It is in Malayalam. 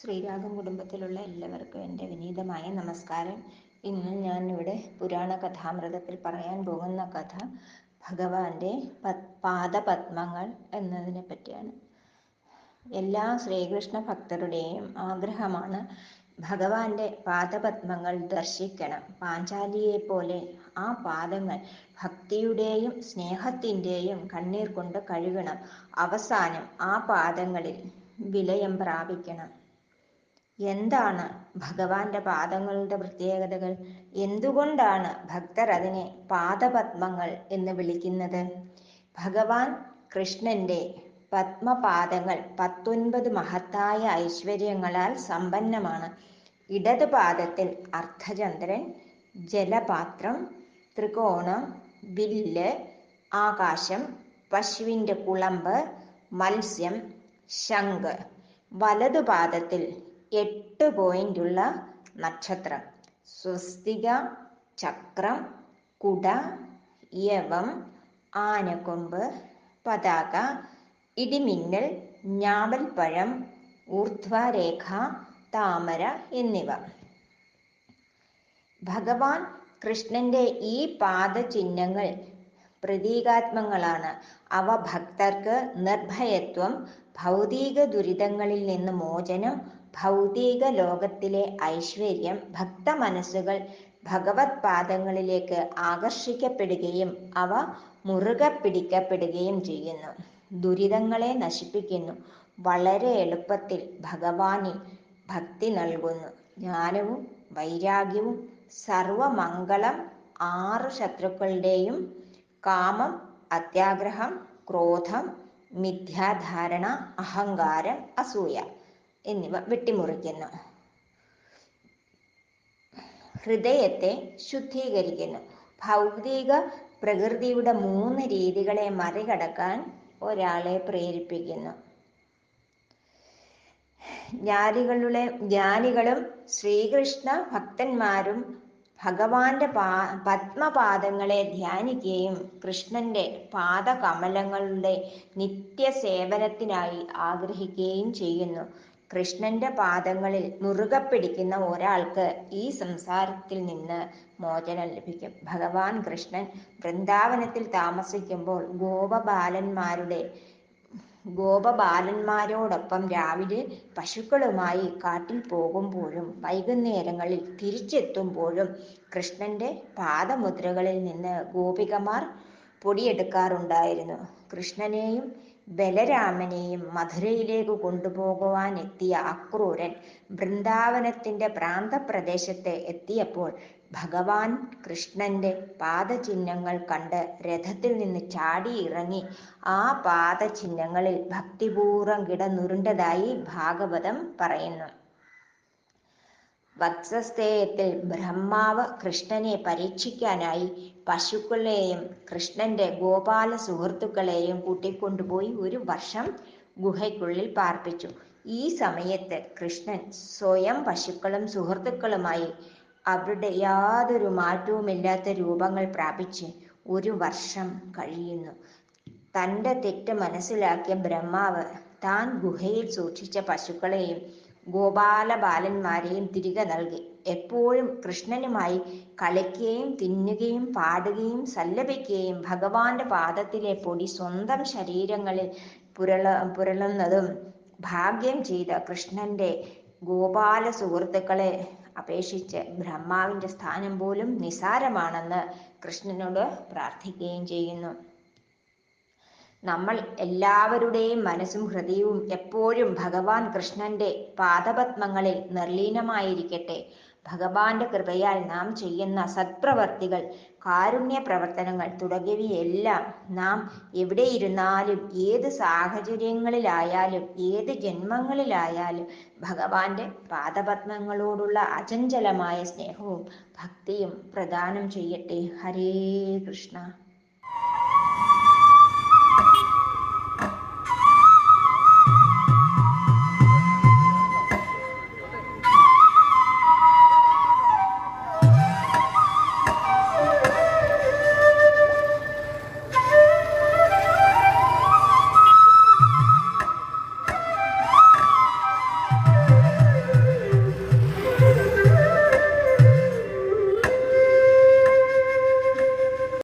ശ്രീരാഗം കുടുംബത്തിലുള്ള എല്ലാവർക്കും എന്റെ വിനീതമായ നമസ്കാരം. ഇന്ന് ഞാൻ ഇവിടെ പുരാണ കഥാമൃതത്തിൽ പറയാൻ പോകുന്ന കഥ ഭഗവാന്റെ പാദപത്മങ്ങൾ എന്നതിനെ പറ്റിയാണ്. എല്ലാ ശ്രീകൃഷ്ണ ഭക്തരുടെയും ആഗ്രഹമാണ് ഭഗവാന്റെ പാദപത്മങ്ങൾ ദർശിക്കണം. പാഞ്ചാലിയെ പോലെ ആ പാദങ്ങൾ ഭക്തിയുടെയും സ്നേഹത്തിന്റെയും കണ്ണീർ കൊണ്ട് കഴുകണം. അവസാനം ആ പാദങ്ങളിൽ വിലയം പ്രാപിക്കണം. എന്താണ് ഭഗവാന്റെ പാദങ്ങളുടെ പ്രത്യേകതകൾ? എന്തുകൊണ്ടാണ് ഭക്തർ അതിനെ പാദപത്മങ്ങൾ എന്ന് വിളിക്കുന്നത്? ഭഗവാൻ കൃഷ്ണന്റെ പത്മപാദങ്ങൾ പത്തൊൻപത് മഹത്തായ ഐശ്വര്യങ്ങളാൽ സമ്പന്നമാണ്. ഇടത് പാദത്തിൽ അർദ്ധചന്ദ്രൻ ജലപാത്രം ത്രികോണം വില്ല് ആകാശം പശുവിന്റെ കുളമ്പ് മത്സ്യം ശംഖ്. വലതുപാദത്തിൽ എട്ട് പോയിന്റുള്ള നക്ഷത്രം. സ്വസ്തിക ചക്രം കുട യവം ആനക്കൊമ്പ് പതാക ഇടിമിന്നൽ ഞാവൽപ്പഴം ഊർധ്വരേഖ താമര എന്നിവ. ഭഗവാൻ കൃഷ്ണന്റെ ഈ പാദചിഹ്നങ്ങൾ പ്രതീകാത്മങ്ങളാണ്. അവ ഭക്തർക്ക് നിർഭയത്വം ഭൗതിക ദുരിതങ്ങളിൽ നിന്ന് മോചനം ഭൗതിക ലോകത്തിലെ ഐശ്വര്യം ഭക്ത മനസ്സുകൾ ഭഗവത് പാദങ്ങളിലേക്ക് ആകർഷിക്കപ്പെടുകയും അവ മുറുകെ പിടിക്കപ്പെടുകയും ചെയ്യുന്നു. ദുരിതങ്ങളെ നശിപ്പിക്കുന്നു. വളരെ എളുപ്പത്തിൽ ഭഗവാനിൽ ഭക്തി നൽകുന്നു. ജ്ഞാനവും വൈരാഗ്യവും സർവമംഗളം ആറ് ശത്രുക്കളുടെയും കാമം അത്യാഗ്രഹം ക്രോധം മിഥ്യാധാരണ അഹങ്കാരം അസൂയ. എന്നിവ വെട്ടിമുറിക്കുന്നു. ഹൃദയത്തെ ശുദ്ധീകരിക്കുന്നു. ഭൗതിക പ്രകൃതിയുടെ മൂന്ന് രീതികളെ മറികടക്കാൻ ഒരാളെ പ്രേരിപ്പിക്കുന്നു. ജ്ഞാനികളുടെ ജ്ഞാനികളും ശ്രീകൃഷ്ണ ഭക്തന്മാരും ഭഗവാന്റെ പാ പത്മപാദങ്ങളെ ധ്യാനിക്കുകയും കൃഷ്ണന്റെ പാദകമലങ്ങളുടെ നിത്യസേവനത്തിനായി ആഗ്രഹിക്കുകയും ചെയ്യുന്നു. കൃഷ്ണന്റെ പാദങ്ങളിൽ മുറുകെ പിടിക്കുന്ന ഒരാൾക്ക് ഈ സംസാരത്തിൽ നിന്ന് മോചനം ലഭിക്കും. ഭഗവാൻ കൃഷ്ണൻ വൃന്ദാവനത്തിൽ താമസിക്കുമ്പോൾ ഗോപബാലന്മാരുടെ ഗോപബാലന്മാരോടൊപ്പം രാവിലെ പശുക്കളുമായി കാട്ടിൽ പോകുമ്പോഴും വൈകുന്നേരങ്ങളിൽ തിരിച്ചെത്തുമ്പോഴും കൃഷ്ണന്റെ പാദമുദ്രകളിൽ നിന്ന് ഗോപികമാർ പൊടിയെടുക്കാറുണ്ടായിരുന്നു. കൃഷ്ണനെയും ബലരാമനെയും മധുരയിലേക്ക് കൊണ്ടുപോകുവാൻ എത്തിയ അക്രൂരൻ വൃന്ദാവനത്തിന്റെ പ്രാന്തപ്രദേശത്ത് എത്തിയപ്പോൾ ഭഗവാൻ കൃഷ്ണന്റെ പാദചിഹ്നങ്ങൾ കണ്ട് രഥത്തിൽ നിന്ന് ചാടി ഇറങ്ങി ആ പാദചിഹ്നങ്ങളിൽ ഭക്തിപൂർവം കിടന്നുരുണ്ടതായി ഭാഗവതം പറയുന്നു. വത്സസ്തേയത്തിൽ ബ്രഹ്മാവ് കൃഷ്ണനെ പരീക്ഷിക്കാനായി പശുക്കളെയും കൃഷ്ണന്റെ ഗോപാല സുഹൃത്തുക്കളെയും കൂട്ടിക്കൊണ്ടുപോയി ഒരു വർഷം ഗുഹയ്ക്കുള്ളിൽ പാർപ്പിച്ചു. ഈ സമയത്ത് കൃഷ്ണൻ സ്വയം പശുക്കളും സുഹൃത്തുക്കളുമായി അവരുടെ യാതൊരു മാറ്റവുമില്ലാത്ത രൂപങ്ങൾ പ്രാപിച്ച് ഒരു വർഷം കഴിയുന്നു. തന്റെ തെറ്റ് മനസ്സിലാക്കിയ ബ്രഹ്മാവ് താൻ ഗുഹയിൽ സൂക്ഷിച്ച പശുക്കളെയും ഗോപാല ബാലന്മാരെയും തിരികെ നൽകി. എപ്പോഴും കൃഷ്ണനുമായി കളിക്കുകയും തിന്നുകയും പാടുകയും സല്ലപിക്കുകയും ഭഗവാന്റെ പാദത്തിലെ പൊടി സ്വന്തം ശരീരങ്ങളിൽ പുരള പുരളുന്നതും ഭാഗ്യം ചെയ്ത കൃഷ്ണന്റെ ഗോപാല സുഹൃത്തുക്കളെ അപേക്ഷിച്ച് ബ്രഹ്മാവിന്റെ സ്ഥാനം പോലും നിസാരമാണെന്ന് കൃഷ്ണനോട് പ്രാർത്ഥിക്കുകയും ചെയ്യുന്നു. നമ്മൾ എല്ലാവരുടെയും മനസ്സും ഹൃദയവും എപ്പോഴും ഭഗവാൻ കൃഷ്ണന്റെ പാദപത്മങ്ങളിൽ നിർലീനമായിരിക്കട്ടെ. ഭഗവാന്റെ കൃപയാൽ നാം ചെയ്യുന്ന സത്പ്രവർത്തികൾ കാരുണ്യ പ്രവർത്തനങ്ങൾ തുടങ്ങിയവയെല്ലാം നാം എവിടെയിരുന്നാലും ഏത് സാഹചര്യങ്ങളിലായാലും ഏത് ജന്മങ്ങളിലായാലും ഭഗവാന്റെ പാദപത്മങ്ങളോടുള്ള അചഞ്ചലമായ സ്നേഹവും ഭക്തിയും പ്രദാനം ചെയ്യട്ടെ. ഹരേ കൃഷ്ണ.